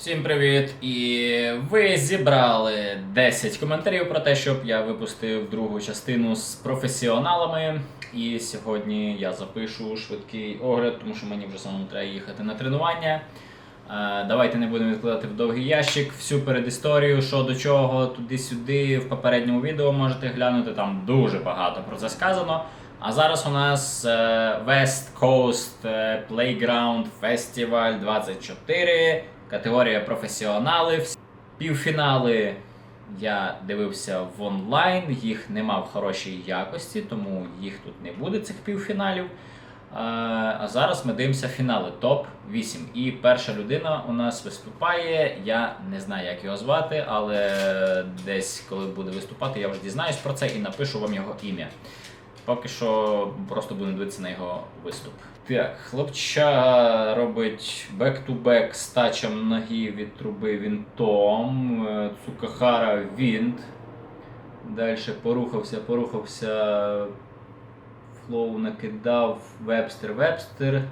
Всім привіт! І ви зібрали 10 коментарів про те, щоб я випустив другу частину з професіоналами. І сьогодні я запишу швидкий огляд, тому що мені вже самому треба їхати на тренування. Е, Давайте не будемо відкладати в довгий ящик всю передісторію, що до чого, туди-сюди. В попередньому відео можете глянути, там дуже багато про це сказано. А зараз у нас е, West Coast е, Playground Festival 24, категорія професіонали. Півфінали я дивився в онлайн, їх нема в хорошій якості, тому їх тут не буде, цих півфіналів. А зараз ми дивимося фінали топ 8. І перша людина у нас виступає. Я не знаю, як його звати, але десь коли буде виступати, я вже дізнаюсь про це і напишу вам його ім'я. Поки що просто будемо дивитися на його виступ. Так, хлопча робить бек-ту-бек з тачем ноги від труби вінтом. Е, Цукахара вінт. Далі порухався, порухався. Флоу накидав Вебстер Вебстер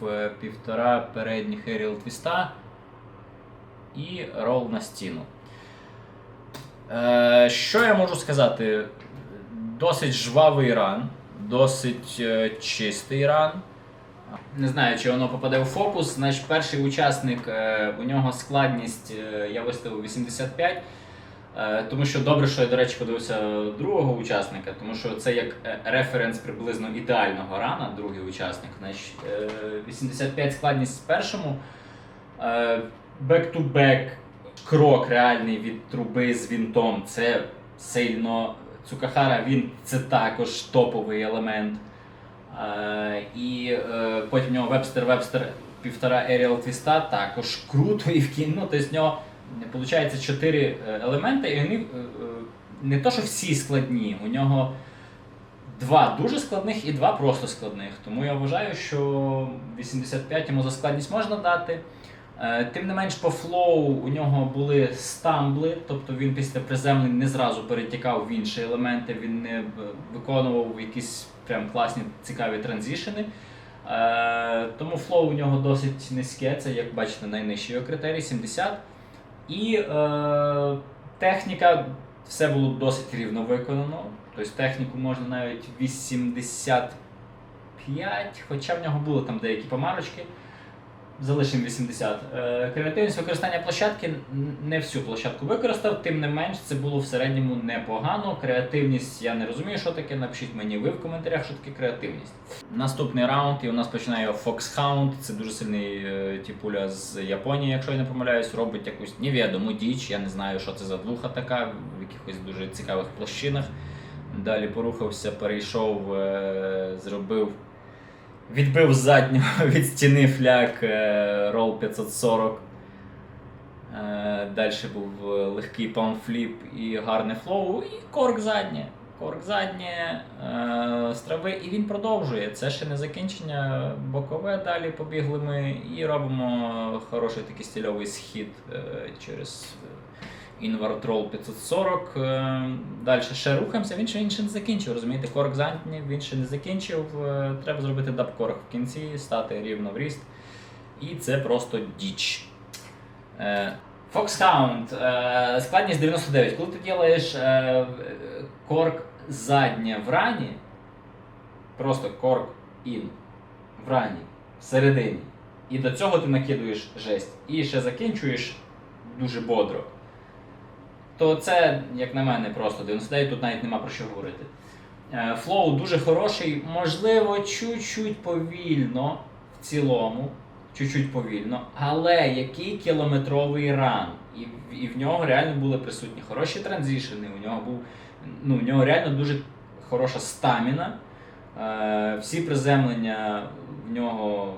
в півтора передніх Еріал твіста і рол на стіну. Е, що я можу сказати? Досить жвавий ран, досить е, чистий ран. Не знаю, чи воно попаде в фокус. Значить, перший учасник, е, у нього складність е, я виставив 85. Е, Тому що добре, що я, до речі, подивився другого учасника, тому що це як референс приблизно ідеального рана, другий учасник. Значить, е, 85 складність першому. Бек-ту-бек, крок реальний від труби з вінтом. Це сильно. Цукахара він це також топовий елемент. Е, і е, потім в нього Вебстер Вебстер півтора Aerial твіста також круто і в кіно. Ну, тобто в нього виходить чотири е, елементи, і вони не то, що всі складні, у нього два дуже складних і два просто складних. Тому я вважаю, що 85 йому за складність можна дати. Е, Тим не менш, по флоу у нього були стамбли, тобто він після приземлень не зразу перетікав в інші елементи, він не е, виконував якісь прям класні цікаві транзішени. Е, Тому флоу у нього досить низьке, це як бачите, найнижчий його критерій 70. І е, техніка все було досить рівно виконано. Тобто техніку можна навіть 85, хоча в нього були там деякі помарочки. Залишимо 80. Е, Креативність використання площадки не всю площадку використав, тим не менш це було в середньому непогано. Креативність я не розумію, що таке. Напишіть мені ви в коментарях, що таке креативність. Наступний раунд, і у нас починає Foxhound. Це дуже сильний е, тіпуля з Японії, якщо я не помиляюсь, робить якусь невідому діч. Я не знаю, що це за двуха така, в якихось дуже цікавих площинах. Далі порухався, перейшов, е, зробив Відбив заднього від стіни фляг е, рол 540. Далі був е, легкий паунфліп і гарне флоу, і корк заднє. Корк заднє е, з трави, і він продовжує. Це ще не закінчення. Бокове далі побігли ми і робимо хороший такий стильовий схід е, через інвард рол 540. Е, Далі ще рухаємося, він ще він не закінчив. Розумієте, корк задній, він ще не закінчив. Е, Треба зробити дабкорк в кінці, стати рівно в ріст. І це просто діч. Е, Foxhound, е, складність 99. Коли ти е, корк заднє в рані, просто корк ін в рані, всередині. І до цього ти накидуєш жесть. І ще закінчуєш дуже бодро. То це, як на мене, просто 99, тут навіть нема про що говорити. Е, Флоу дуже хороший, можливо, чуть-чуть повільно в цілому, чуть-чуть повільно, але який кілометровий ран. І, і в нього реально були присутні хороші транзишени, у нього був, ну, у нього реально дуже хороша стаміна. Е, всі приземлення в нього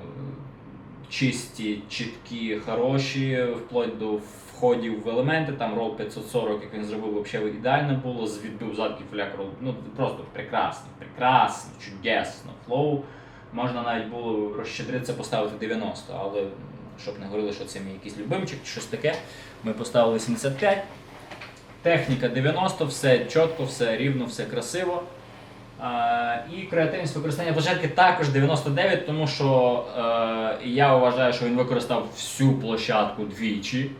чисті, чіткі, хороші, вплоть до входів в елементи, там рол 540, як він зробив, взагалі ідеально було, з відбив задки фляк рол. Ну просто прекрасно, прекрасно, чудесно. Флоу можна навіть було розщедритися, поставити 90, але щоб не говорили, що це мій якийсь любимчик чи щось таке, ми поставили 75. Техніка 90, все чітко, все рівно, все красиво. І креативність використання площадки також 99, тому що е, я вважаю, що він використав всю площадку двічі.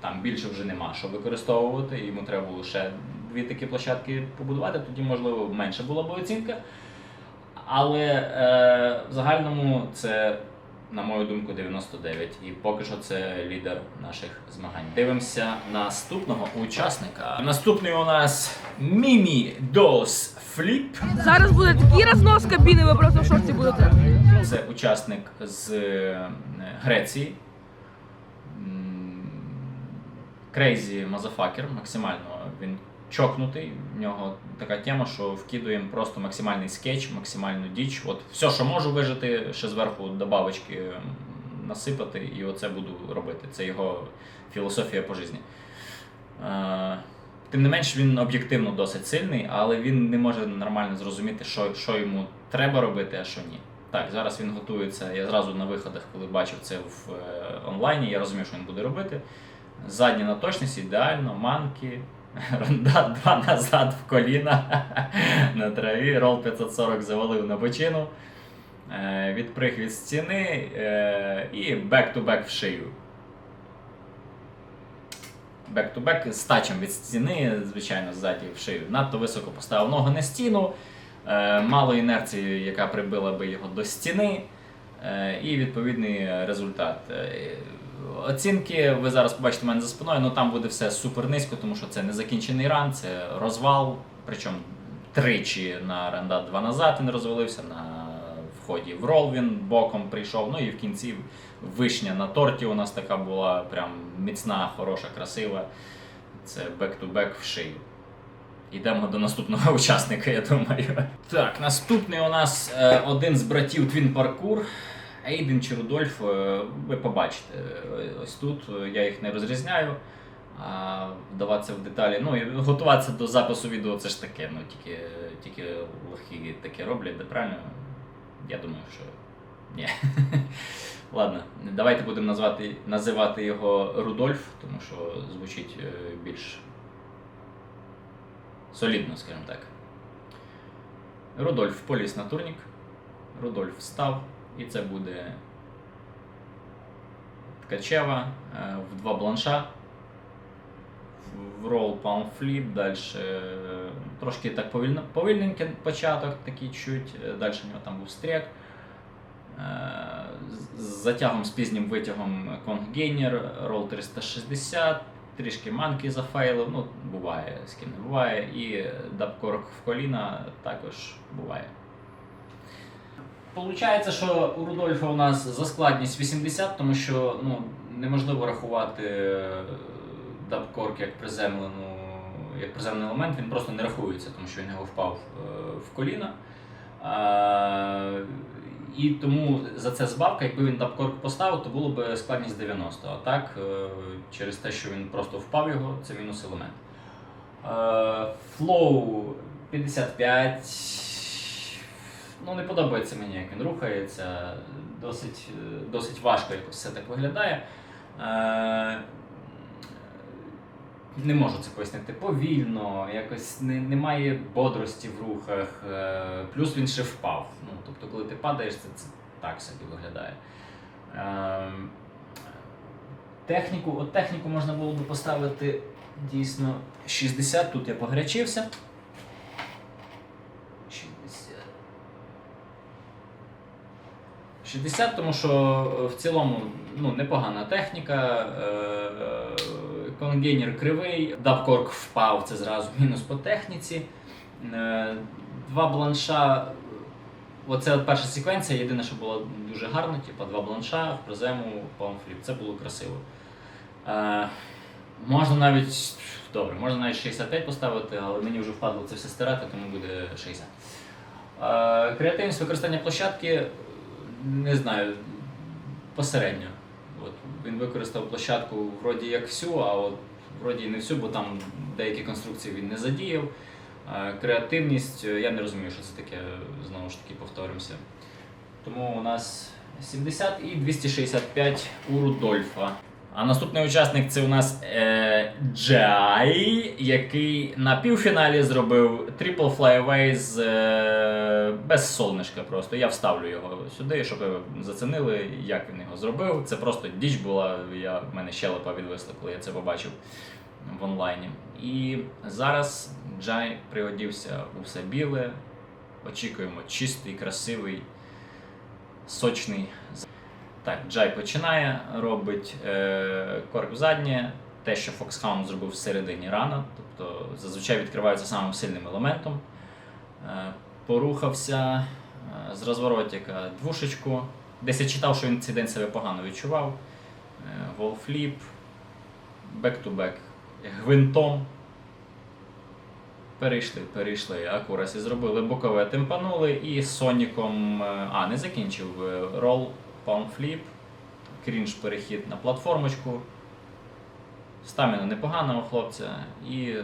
Там більше вже нема що використовувати, йому треба було ще дві такі площадки побудувати, тоді, можливо, менше була б оцінка. Але е, в загальному це, на мою думку, 99. І поки що це лідер наших змагань. Дивимося наступного учасника. Наступний у нас Мімі Дос Фліп. Зараз буде такий рознос кабіни, ви просто в шорті будете. Це учасник з е, Греції. Крейзі мазафакер, максимально він чокнутий. В нього така тема, що вкидуємо просто максимальний скетч, максимальну діч. От все, що можу вижити, ще зверху добавочки насипати, і оце буду робити. Це його філософія по житті. Е, Тим не менш, він об'єктивно досить сильний, але він не може нормально зрозуміти, що, що йому треба робити, а що ні. Так, зараз він готується. Я зразу на виходах, коли бачив це в е, онлайні, я розумів, що він буде робити. Задня на точність ідеально, манки, ронда 2 назад в коліна на траві, рол 540 завалив на бочину, е, відприг від стіни е, і бек-ту-бек в шию. Бек-ту-бек з тачем від стіни, звичайно, ззаді в шию. Надто високо поставив ногу на стіну, е, мало інерції, яка прибила би його до стіни, і відповідний результат. Оцінки ви зараз побачите в мене за спиною, але там буде все супер низько, тому що це незакінчений ран, це розвал. Причому тричі на ранда 2 назад він розвалився, на вході в рол він боком прийшов. Ну і в кінці вишня на торті у нас така була прям міцна, хороша, красива. Це бек-ту-бек в шию. Йдемо до наступного учасника, я думаю. Так, наступний у нас е, один з братів Твін Паркур. Ейден чи Рудольф, е, ви побачите. Ось тут е, я їх не розрізняю. А вдаватися в деталі. Ну і готуватися до запису відео це ж таке. Ну тільки, тільки лохи таке роблять, де правильно? Я думаю, що ні. Ладно, давайте будемо назвати, називати його Рудольф, тому що звучить е, більш солідно, скажімо так. Рудольф поліз на турнік. Рудольф встав, і це буде Ткачева е, в два бланша. В рол фліп, далі трошки так повільно, повільненький початок, такий чуть, далі у нього там був стрек. Е, з- затягом з пізнім витягом конгейнер, рол 360, трішки манки зафейлив, ну буває, з ким не буває, і дабкорк в коліна також буває. Получається, що у Рудольфа у нас за складність 80, тому що ну, неможливо рахувати е, дабкорк як приземлену, як приземлений елемент, він просто не рахується, тому що він його впав е, в коліна. І тому за це збавка, якби він дабкорк поставив, то було б складність 90. А так, е, через те, що він просто впав його, це мінус елемент. Flow 55. Ну, не подобається мені, як він рухається. Досить, е, досить важко якось все так виглядає. Е, Не можу це пояснити. Повільно, якось не, немає бодрості в рухах. е, Плюс він ще впав. Ну, тобто, коли ти падаєш, це, це так собі виглядає. Техніку, от техніку можна було би поставити дійсно 60. Тут я погрячився. 60. 60, тому що е, в цілому ну, непогана техніка, е, конгейнер кривий, дабкорк впав, це зразу мінус по техніці. Е, Два бланша. Оце перша секвенція, єдине, що було дуже гарно, типу два бланша в призему, памфліп. Це було красиво. Е, можна навіть. Добре, можна навіть 65 поставити, але мені вже впадло це все стирати, тому буде 60. Е, Креативність використання площадки, не знаю, посередньо. От, він використав площадку вроді як всю, а от вроді не всю, бо там деякі конструкції він не задіяв. Креативність, е, я не розумію, що це таке, знову ж таки повторимося. Тому у нас 70 і 265 у Рудольфа. А наступний учасник це у нас е, Джай, який на півфіналі зробив трипл флайавей з е, без солнишка просто. Я вставлю його сюди, щоб ви зацінили, як він його зробив. Це просто діч була. Я, в мене щелепа відвисла, коли я це побачив в онлайні. І зараз Джай пригодився у все біле. Очікуємо чистий, красивий, сочний так, Джай починає, робить е, корк в заднє, те, що Foxhound зробив всередині рано, тобто зазвичай відкривається самим сильним елементом. Е, порухався е, з розворотика двушечку. Десь я читав, що він цей день себе погано відчував. Е, волфліп, бек-ту-бек, гвинтом. Перейшли, перейшли, акурасі зробили бокове темпанули і Соніком. е, А, не закінчив е, рол, паунфліп, крінж перехід на платформочку. Стаміна непогана у хлопця. І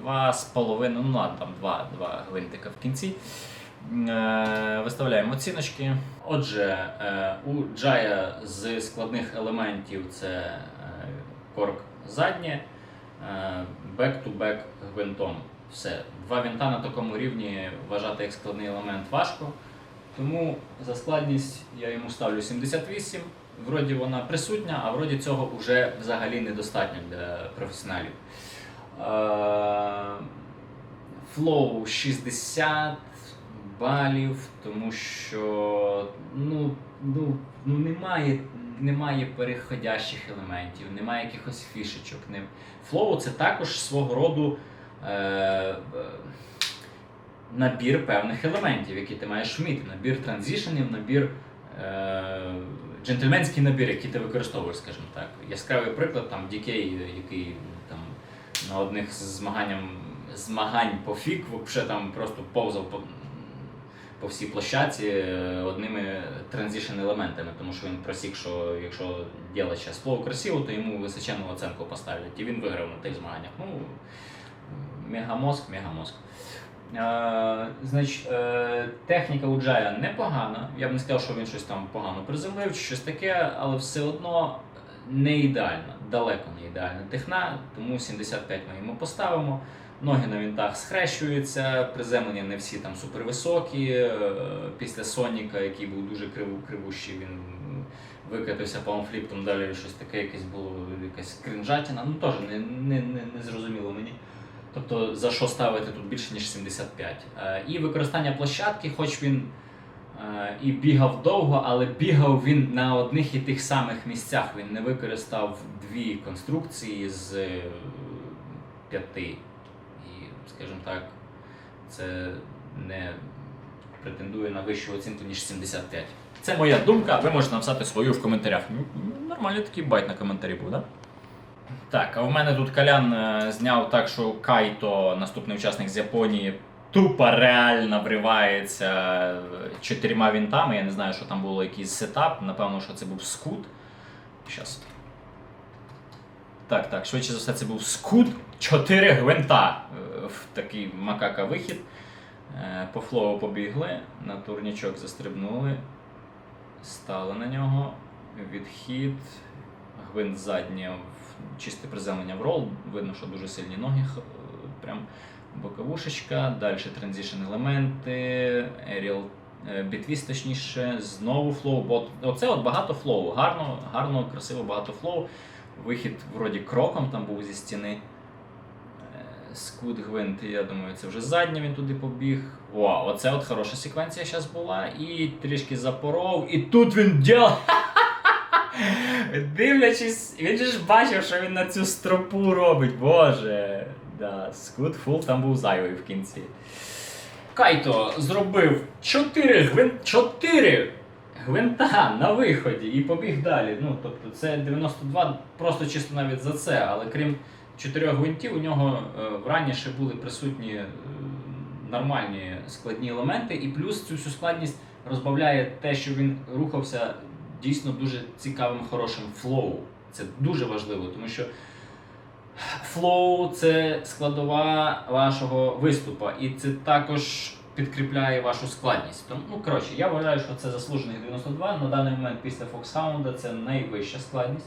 два з половиною, ну ладно, там два, два гвинтика в кінці. Е, Виставляємо оціночки. Отже, е, у Джая з складних елементів це е, корк заднє, бек-ту-бек гвинтом. Все. Два вінта на такому рівні вважати як складний елемент важко. Тому за складність я йому ставлю 78. Вроді вона присутня, а вроді цього вже взагалі недостатньо для професіоналів. Е, Флоу 60 балів, тому що ну, ну, ну немає, немає переходящих елементів, немає якихось фішечок. Флоу це також свого роду е, е, набір певних елементів, які ти маєш вміти. Набір транзишенів, набір. Е, джентльменський набір, який ти використовуєш, скажімо так. Яскравий приклад там DK, який там на одних з змаганням, змагань по фік, взагалі там просто повзав по, по всій площадці е, одними транзишн елементами, тому що він просік, що якщо діло ще слово красиво, то йому височену оценку поставлять. І він виграв на тих змаганнях. Ну, мегамозг, мегамозг. Е, значить, е, техніка у Джая непогана. Я б не сказав, що він щось там погано приземлив чи щось таке, але все одно не ідеальна, далеко не ідеальна техна, тому 75 ми йому поставимо. Ноги на вінтах схрещуються, приземлення не всі там супервисокі. Е, Після Соніка, який був дуже криву, кривущий, він викатився паунфліптом, далі щось таке якесь було, якась кринжатіна. Ну теж не, не, не, не зрозуміло мені. Тобто за що ставити тут більше ніж 75. Е, І використання площадки, хоч він е, і бігав довго, але бігав він на одних і тих самих місцях. Він не використав дві конструкції з е, п'яти. І, скажімо так, це не претендує на вищу оцінку, ніж 75. Це моя думка, ви можете написати свою в коментарях. Нормальний такий байт на коментарі був, так? Да? Так, а в мене тут Калян е, зняв так, що Кайто, наступний учасник з Японії, тупо реально вривається е, чотирма вінтами. Я не знаю, що там було якийсь сетап. Напевно, що це був скут. Щас. Так, так, швидше за все, це був скут. Чотири гвинта. е, В такий макака вихід. Е, По флоу побігли, на турнічок застрибнули, стали на нього. Відхід, гвинт заднє чисте приземлення в рол. Видно, що дуже сильні ноги. Прям боковушечка, далі транзишн елементи, aerial е, бітвіс, точніше, знову флоу. Бо оце от багато флоу. Гарно, гарно, красиво, багато флоу. Вихід вроді кроком там був зі стіни. Е, Скут гвинт, я думаю, це вже заднє він туди побіг. Вау, оце от хороша секвенція зараз була. І трішки запоров. І тут він діл. Дивлячись, він же ж бачив, що він на цю стропу робить. Боже. Да, Скут фул там був зайвий в кінці. Кайто зробив 4 гвинт. 4 гвинта на виході і побіг далі. Ну, тобто це 92 просто чисто навіть за це, але крім 4 гвинтів, у нього е, раніше були присутні е, нормальні складні елементи, і плюс цю всю складність розбавляє те, що він рухався дійсно дуже цікавим, хорошим флоу. Це дуже важливо, тому що флоу це складова вашого виступу, і це також підкріпляє вашу складність. Тому, ну, коротше, я вважаю, що це заслужений 92. На даний момент після Foxhound це найвища складність.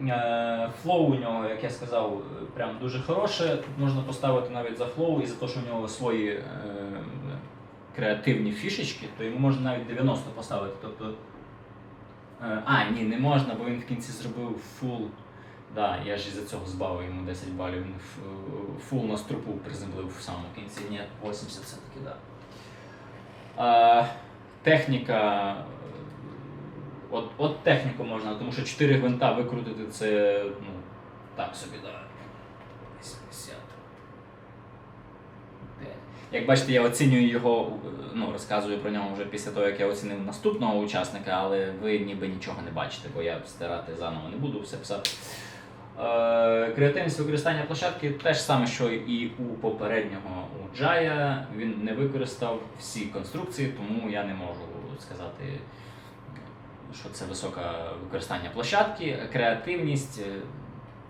Е, Флоу у нього, як я сказав, прям дуже хороше. Тут можна поставити навіть за флоу і за те, що у нього свої е, креативні фішечки, то йому можна навіть 90 поставити. Тобто, а, ні, не можна, бо він в кінці зробив фул. Да, я ж із-за цього збавив йому 10 балів. Він ф- фул на струпу приземлив в самому кінці. Ні, 80 все-таки, да. Е, техніка. е, От, от техніку можна, тому що 4 гвинта викрутити це ну, так собі, да. 80. Де? Як бачите, я оцінюю його, ну, розказую про нього вже після того, як я оцінив наступного учасника, але ви ніби нічого не бачите, бо я стирати заново не буду все писати. Е, Креативність використання площадки те ж саме, що і у попереднього у Джая. Він не використав всі конструкції, тому я не можу сказати, що це високе використання площадки, креативність.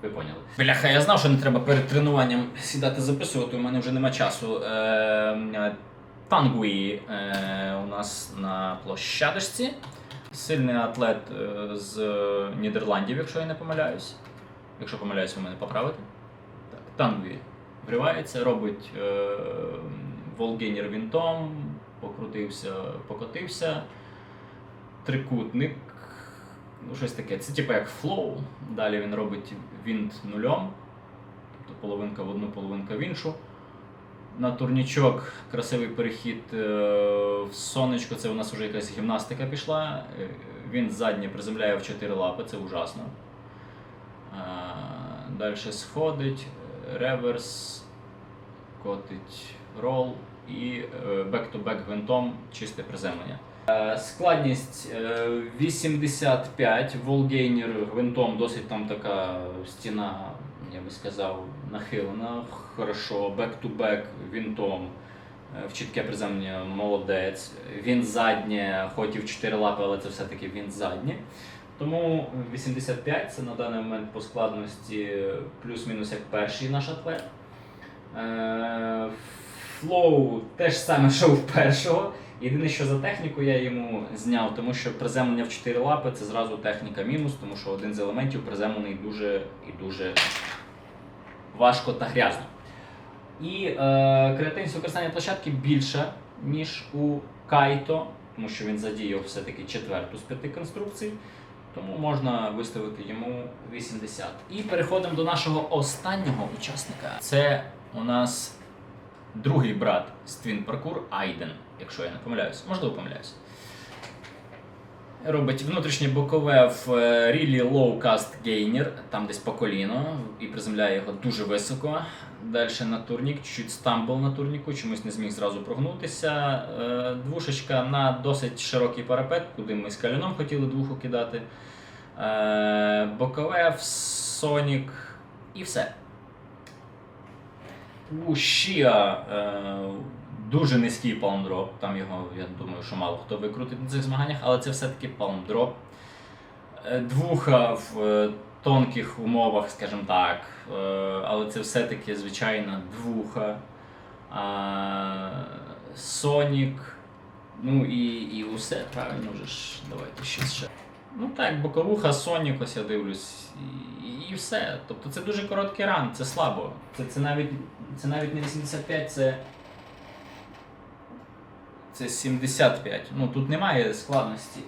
Ви поняли. Бляха, я знав, що не треба перед тренуванням сідати записувати, у мене вже нема часу. Е, е, Тангуї е, у нас на площадочці. Сильний атлет е, з Нідерландів, якщо я не помиляюсь. Якщо помиляюсь, ви мене поправите. Так, Тангуї вривається, робить волгейнер вінтом, покрутився, покотився. Трикутник. Ну, щось таке. Це типу як флоу. Далі він робить вінт нульом. Тобто половинка в одну, половинка в іншу. На турнічок красивий перехід е, в сонечко. Це у нас вже якась гімнастика пішла. Е, Він заднє приземляє в чотири лапи, це ужасно. Далі сходить, е, реверс, котить рол і е, бек-то-бек гвинтом чисте приземлення. Е, Складність е, 85, волгейнер гвинтом досить там така стіна, я би сказав, нахилена. Хорошо, бек-то-бек вінтом. е, В чітке приземлення молодець. Він заднє, хоч і в 4 лапи, але це все-таки він заднє. Тому 85 це на даний момент по складності плюс-мінус як перший наш атлет. Е, Флоу теж саме, що в першого. Єдине, що за техніку я йому зняв, тому що приземлення в 4 лапи це зразу техніка мінус, тому що один з елементів приземлений дуже і дуже важко та грязно. І е, креативність використання площадки більша, ніж у Кайто, тому що він задіяв все-таки четверту з п'яти конструкцій. Тому можна виставити йому 80. І переходимо до нашого останнього учасника. Це у нас другий брат з Twin Parkour Айден, якщо я не помиляюсь. Можливо, помиляюсь. Робить внутрішнє бокове в е, Really Low Cast Gainer, там десь по коліно, і приземляє його дуже високо. Далі на турнік, чуть стамбл на турніку, чомусь не зміг зразу прогнутися. Е, Двушечка на досить широкий парапет, куди ми з калюном хотіли двуху кидати. Е, Бокове, в Сонік і все. У Шіа е, дуже низький палмдроп. Там його, я думаю, що мало хто викрутить на цих змаганнях, але це все-таки палмдроп. Е, Двуха в е, тонких умовах, скажімо так, е, але це все-таки звичайна двуха. Сонік. Ну і, і усе, правильно вже ж. Давайте щось ще. Ну так, боковуха, Сонік, ось я дивлюсь, і, і все. Тобто це дуже короткий ран, це слабо. Це, це, навіть, це навіть не 85, це. Це 75. Ну тут немає складності.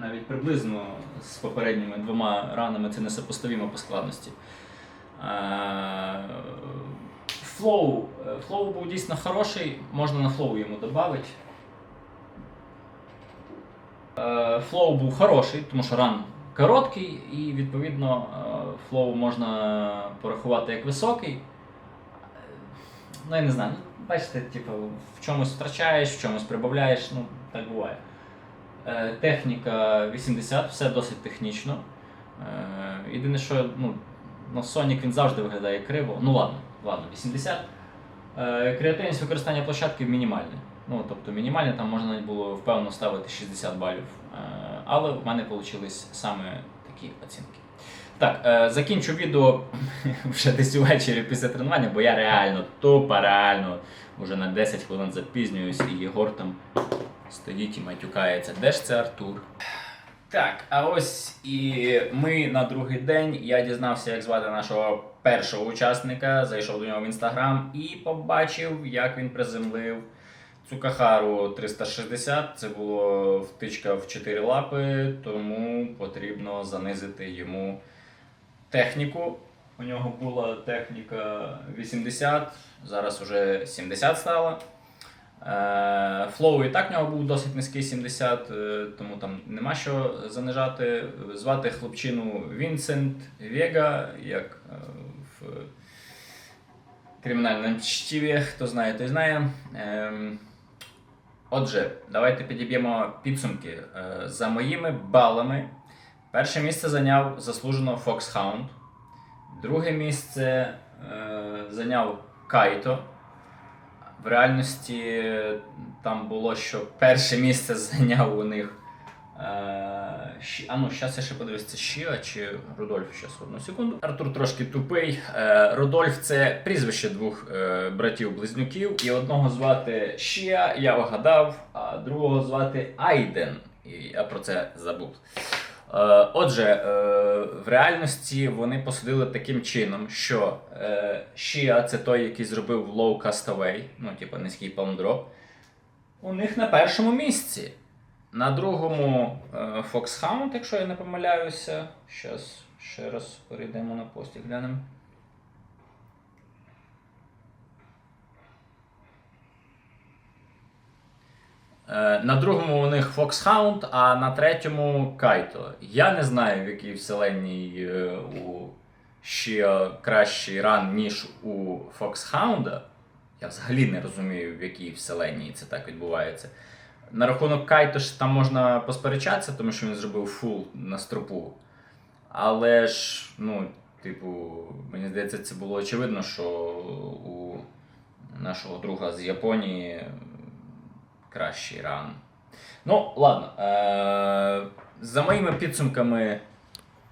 Навіть приблизно з попередніми двома ранами це несопоставимо по складності. Е, Флоу. Е, Флоу був дійсно хороший, можна на флоу йому додати. Е, Флоу був хороший, тому що ран короткий, і відповідно флоу можна порахувати як високий. Ну, я не знаю. Бачите, типу, в чомусь втрачаєш, в чомусь прибавляєш, ну, так буває. Е, Техніка 80, все досить технічно. Е, Єдине, що ну, ну, Sonic він завжди виглядає криво. Ну ладно, ладно, 80. Е, Креативність використання площадки мінімальна. Ну, тобто мінімальне там можна було впевнено ставити 60 балів. Е, Але в мене вийшли саме такі оцінки. Так, е, закінчу відео вже десь увечері після тренування, бо я реально, тупо реально вже на 10 хвилин запізнююсь, і Єгор там стоїть і матюкається. Де ж це Артур? Так, а ось і ми на другий день. Я дізнався, як звати нашого першого учасника, зайшов до нього в інстаграм і побачив, як він приземлив Цукахару 360. Це було втичка в 4 лапи, тому потрібно занизити йому техніку. У нього була техніка 80, зараз уже 70 стала. Е, Флоу і так в нього був досить низький 70, е, тому там нема що занижати. Звати хлопчину Вінсент Вега, як е, в кримінальному чтіві, хто знає, той знає. Ем, Отже, давайте підіб'ємо підсумки. За моїми балами, перше місце зайняв заслужено Foxhound. Друге місце е, зайняв Кайто. В реальності е, там було, що перше місце зайняв у них. Е, Щі- а ну, зараз я ще подивлюсь, це Шіа чи Рудольф. Щас одну секунду. Артур трошки тупий. Е, Рудольф це прізвище двох е, братів-близнюків. І одного звати Шіа, я вгадав, а другого звати Айден. І я про це забув. Е, Отже, е, в реальності вони посадили таким чином, що Шіа це той, який зробив low castaway, ну, типу низький палмдроп. У них на першому місці. На другому е, Foxhound, якщо я не помиляюся. Щас ще раз перейдемо на пост і глянемо. На другому у них Foxhound, а на третьому Кайто. Я не знаю, в якій вселенній е, у ще кращий ран, ніж у Foxhound. Я взагалі не розумію, в якій вселенній це так відбувається. На рахунок Кайто ж там можна посперечатися, тому що він зробив фул на стропу. Але ж, ну, типу, мені здається, це було очевидно, що у нашого друга з Японії кращий ран. Ну, ладно. Е- за моїми підсумками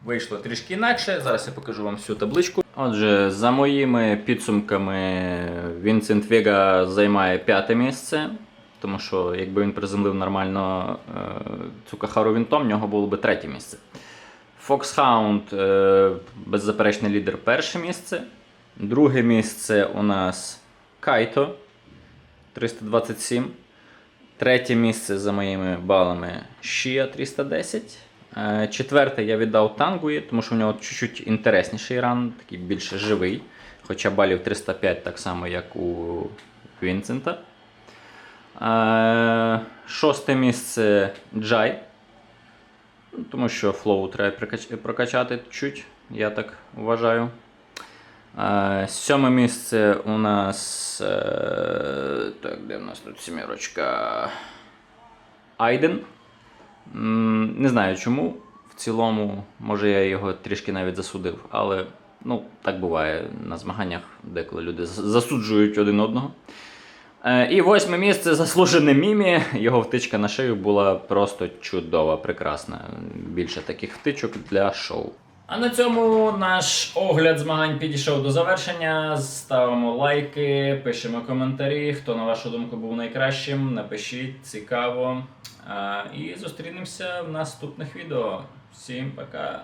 вийшло трішки інакше. Зараз я покажу вам всю табличку. Отже, за моїми підсумками, Вінсент Вега займає п'яте місце. Тому що якби він приземлив нормально е- Цукахару Вінтом, в нього було би третє місце. Foxhound е- беззаперечний лідер перше місце. Друге місце у нас Кайто 327. Третє місце за моїми балами Шія 310. Е, Четверте я віддав Тангуї, тому що в нього чуть-чуть інтересніший ран, такий більш живий. Хоча балів 305, так само, як у Вінсента. Е, Шосте місце Джай. Ну, Тому що флоу треба прокачати чуть, я так вважаю. Сьоме місце у нас. е, Так, де в нас тут сімірочка? Айден. Не знаю чому. В цілому, може, я його трішки навіть засудив, але ну, так буває на змаганнях, деколи люди засуджують один одного. Е, І восьме місце заслужене Мімі. Його втичка на шию була просто чудова, прекрасна. Більше таких втичок для шоу. А на цьому наш огляд змагань підійшов до завершення. Ставимо лайки, пишемо коментарі. Хто на вашу думку був найкращим, напишіть, цікаво. І зустрінемося в наступних відео. Всім пока!